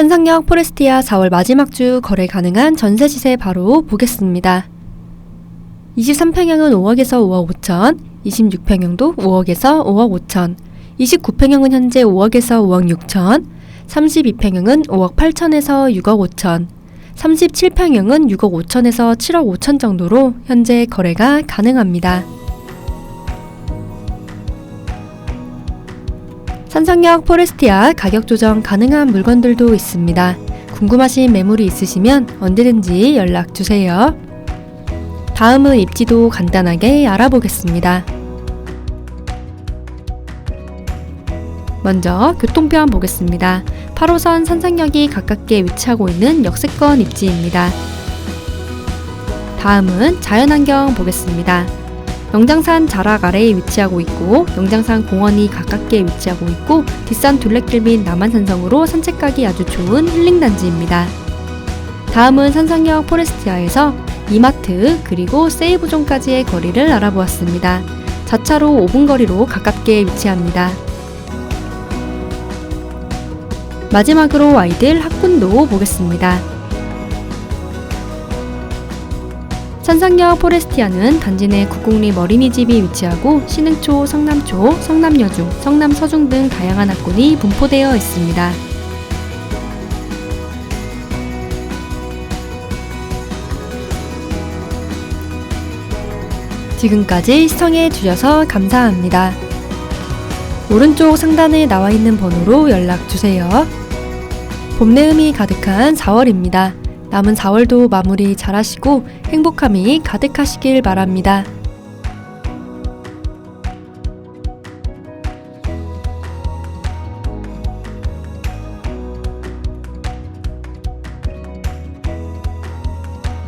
산상역 포레스티아 4월 마지막 주 거래 가능한 전세 시세 바로 보겠습니다. 23평형은 5억에서 5억 5천, 26평형도 5억에서 5억 5천, 29평형은 현재 5억에서 5억 6천, 32평형은 5억 8천에서 6억 5천, 37평형은 6억 5천에서 7억 5천 정도로 현재 거래가 가능합니다. 산성역 포레스티아 가격 조정 가능한 물건들도 있습니다. 궁금하신 매물이 있으시면 언제든지 연락 주세요. 다음은 입지도 간단하게 알아보겠습니다. 먼저 교통편 보겠습니다. 8호선 산상역이 가깝게 위치하고 있는 역세권 입지입니다. 다음은 자연환경 보겠습니다. 영장산 자락 아래에 위치하고 있고 영장산 공원이 가깝게 위치하고 있고 뒷산 둘레길 및 남한산성으로 산책 가기 아주 좋은 힐링단지입니다. 다음은 산상역 포레스티아에서 이마트 그리고 세이브존까지의 거리를 알아보았습니다. 자차로 5분 거리로 가깝게 위치합니다. 마지막으로 아이들 학군도 보겠습니다. 산상역 포레스티아는 단지 내 국공립 어린이집이 위치하고 신흥초, 성남초, 성남여중, 성남서중 등 다양한 학군이 분포되어 있습니다. 지금까지 시청해 주셔서 감사합니다. 오른쪽 상단에 나와 있는 번호로 연락 주세요. 봄 내음이 가득한 4월입니다. 남은 4월도 마무리 잘 하시고 행복함이 가득하시길 바랍니다.